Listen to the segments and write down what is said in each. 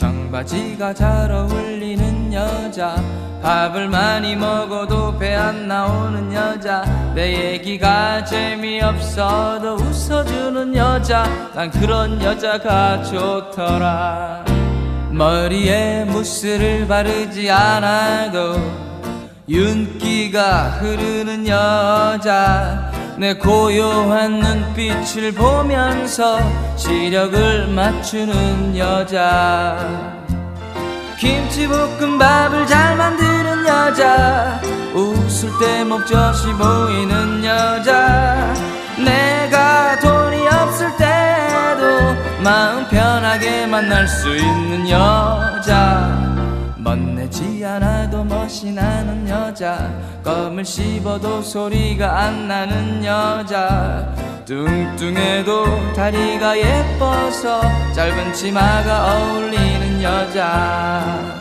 송아지가 잘 어울리는 여자. 밥을 많이 먹어도 배 안 나오는 여자. 내 얘기가 재미없어도 웃어주는 여자. 난 그런 여자가 좋더라. 머리에 무스를 바르지 않아도 윤기가 흐르는 여자 내 고요한 눈빛을 보면서 시력을 맞추는 여자. 김치볶음밥을 잘 만드는 여자. 웃을 때 목젖이 보이는 여자. 내가 돈이 없을 때도 마음 편하게 만날 수 있는 여자 멋내지 않아도 멋이 나는 여자. 껌을 씹어도 소리가 안 나는 여자. 뚱뚱해도 다리가 예뻐서 짧은 치마가 어울리는 여자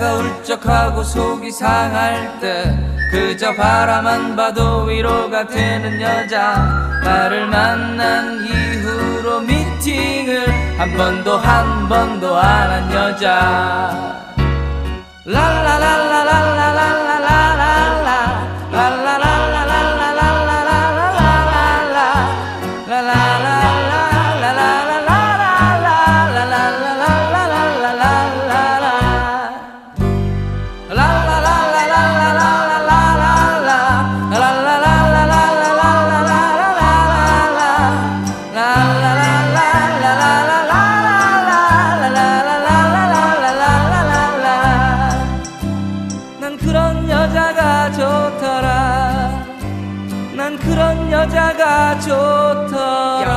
내가 울적하고 속이 상할 때 그저 바라만 봐도 위로가 되는 여자. 나를 만난 이후로 미팅을 한 번도 한 번도 안 한 여자. 랄라랄라랄 그런 여자가 좋더라